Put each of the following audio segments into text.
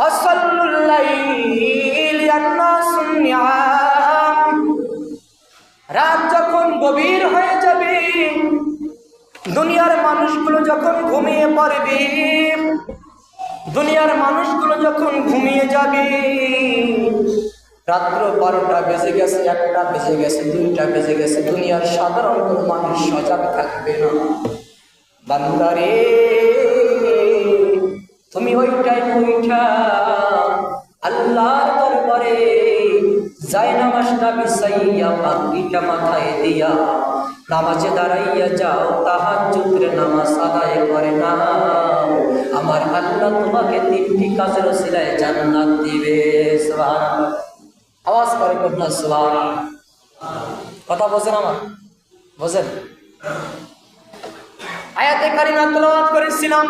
وصلوا الليل الناس النعام রাত যখন গভীর হয়ে যাবে দুনিয়ার মানুষগুলো যখন ঘুমিয়ে পড়বে দুনিয়ার মানুষগুলো যখন ঘুমিয়ে যাবে রাত্র বারোটা বেজে গেছে একটা বেজে গেছে দুইটা বেজে গেছে দুনিয়ার সাধারণ কোনো মানুষ সজাগ থাকবে না বান্দারে তুমি ওই টাইম উঠা আল্লাহর দরবারে যাই নামাজটা বিছাইয়া পাগড়িটা মাথায় দিয়া নামাজে দাঁড়াইয়া যাও তাহার চুত্রে নামাজ আদায় করে না আমার আল্লাহ তোমাকে তিনটি কাজের সিলায় জান্নাত দিবে আওয়াজ করে না, সুবহানাল্লাহ। কথা বোঝেন আমার? বোঝেন? আয়াতে কারিমা তেলাওয়াত করেছিলাম।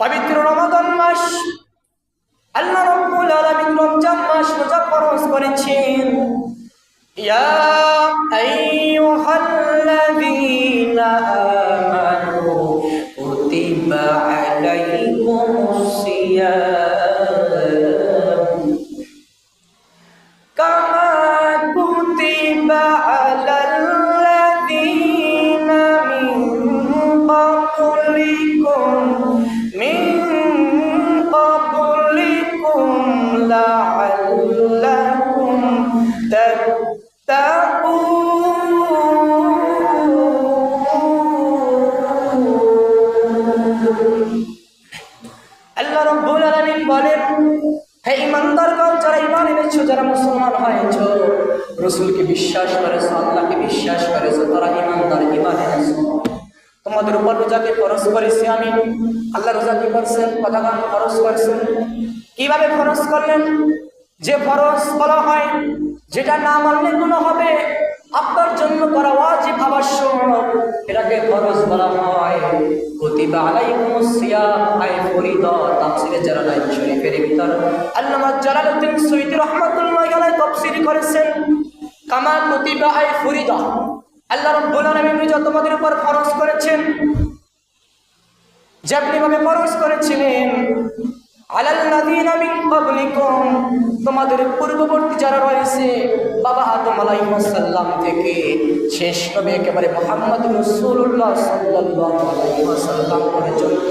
পবিত্র রমাদান মাস। আল্লাহ রব্বুল আলামিন রমজান মাস রোজা ফরজ করেছেন। ইয়া আইয়ুহাল্লাযীনা আমানু কুতিবা আলাইকুমুস সিয়াম। আল্লাহ রব্বুল আলামিন বলেন, হে ইমানদারগণ যারা ইমান যারা মুসলমান হয়েছো, রসুলকে বিশ্বাস করেছ, আল্লাহকে বিশ্বাস করেছ, তারা ইমানদার ইমান তোমাদের উপর ফরজ করেছি আমি। আল্লাহ রোজা কি করছেন? কথাগান ফরজ করছেন? কীভাবে ফরজ করলেন? যে ফরজ বলা হয় যেটা না মানলে গুলো হবে। আপনার জন্য করা ওয়াজিব আবশ্যক। এটাকে ফরজ বলা হয়। কুতিবা আলাইকুমুস সিয়াম। আই ফরিদা, তাফসিরে জালালাইন শরীফের ভিতর। আল্লামা জালালউদ্দিন সুয়ুতি রাহমাতুল্লাহি আলাইহি তাফসীর করেছেন, কামা কুতিবা আই ফরিদা। আল্লাহ রাব্বুল আলামিন যা তোমাদের উপর ফরজ করেছেন, যেমনিভাবে ফরজ করেছিলেন তোমাদের পূর্ববর্তী যারা রয়েছে, বাবা আদম আলাইহিস সালাম থেকে শেষ নবী একেবারে মুহাম্মদ রাসূলুল্লাহ সাল্লাল্লাহু পর্যন্ত।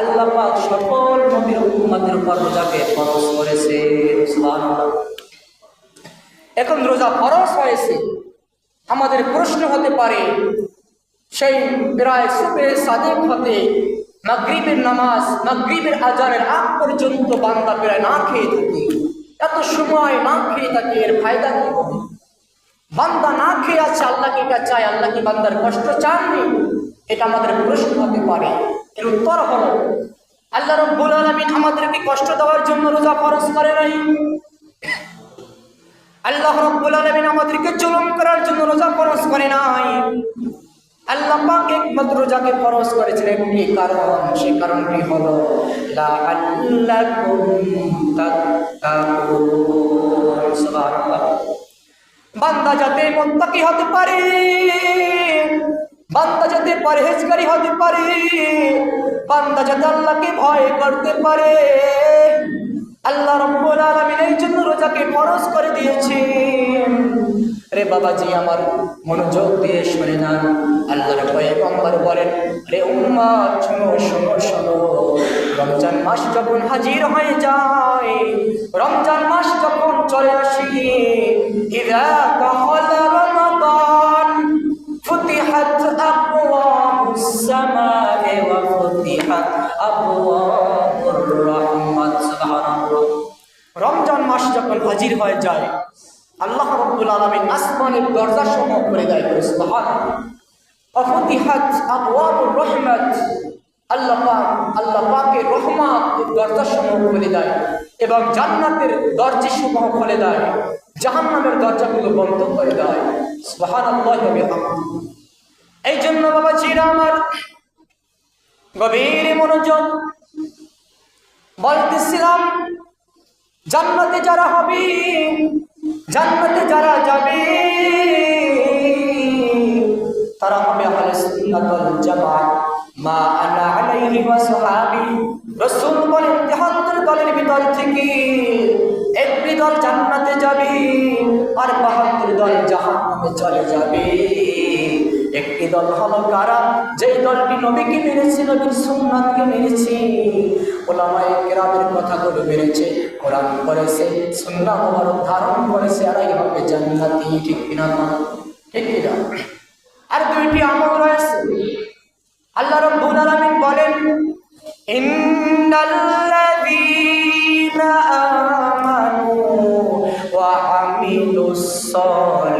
আল্লাহ সকল নবীর উম্মতের উপর রোজাকে ফরজ করেছে এখন রোজা ফরজ হয়েছে। আমাদের প্রশ্ন হতে পারে, সেই প্রায় সুবে সাদেক হতে মাগরিবের নামাজ, মাগরিবের আজানের আগ পর্যন্ত বান্দা প্রায় না খেয়ে থাকে। এত সময় না খেয়ে থাকে এর ফায়দা কি হবে? বান্দা না খেয়ে আছে, আল্লাহ কি চায়? আল্লাহ কি বান্দার কষ্ট চাননি এটা আমাদের প্রশ্ন হতে পারে। এর উত্তর হলো, আল্লাহ রব্বুল আলামিন আমাদেরকে কষ্ট দেওয়ার জন্য রোজা ফরজ করে নাই। আল্লাহ রব্বুল আলামিন আমাদেরকে জুলুম করার জন্য রোজা ফরজ করে নাই। একমাত্র রোজাকে ফরজ করেছেন একটি কারণ? সেই কারণটি হলো বান্দা যাতে মুত্তাকি হতে পারে, বান্দা যাতে পরহেজগারি হতে পারে, বান্দা যাতে আল্লাহকে ভয় করতে পারে, আল্লাহ রব্বুল আলামিন এই জন্য রোজাকে ফরজ করে দিয়েছেন। রে বাবাজি আমার মনোযোগ দিয়ে শুনে না আল্লাহর পয়গম্বর বলেন, রে শোনো রমজান মাস যখন হাজির হয়ে যায়, রমজান মাস যখন চলে আসি, ইদা রমাদান, ফুতিহাত আবওয়াবুস ওয়া আবওয়াবুর সুবহানাল্লাহ। রমজান মাস যখন হাজির হয়ে যায় আল্লাহ রব্বুল আলামিন আসমানের দরজা সমূহ করে দেয় সমূহ খুলে দেয়। দরজা বন্ধ করে দেয় এই জন্য বাবা জিরা আমার গভীর মনোযোগ বলতেছিলাম, জান্নাতে যারা হবে জান্নাতে যারা যাবে, তারা হবে আহলে সুন্নাত ওয়াল জামাত। মা আনা আলাইহি ওয়া সাহাবি। রাসূল বলেন একটি দল হলো কারা? যে দলটি নবীকে মেরেছে নবীর সোমনাথকে মেরেছে। ওলামায় কেরামের কথাগুলো মেরেছে, কোরআন করেছে সুন্না মোবারক ধারণ করেছে আরাই হবে জান্নাতি, ঠিক কিনা ঠিক কিনা? আর দুইটি আমল রয়েছে। আল্লাহ রব্বুল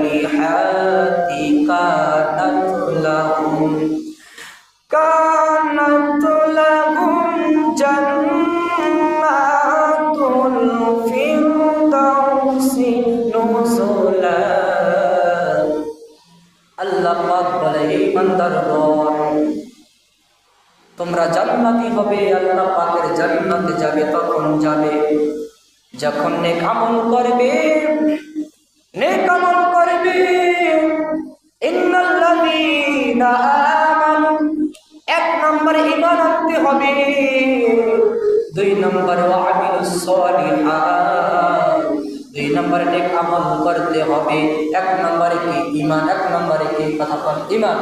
সলিহাতি কানাত লাহুম কানাত লাহুম জান্নাতুল ফিরদাউসি নুজুলা আল্লাহ পাক বলে এই বান্দারগণ তোমরা জান্নাতি হবে, আল্লাহ পাকের জান্নাতে যাবে, তখন যাবে। যখন নেক আমল করবে, নেক আমল এক নম্বরে ইমান আনতে হবে। দুই নম্বরে দুই নম্বরে নেক আমল করতে হবে। এক নম্বরে কি ইমান এক নম্বরে কি কথা ঈমান।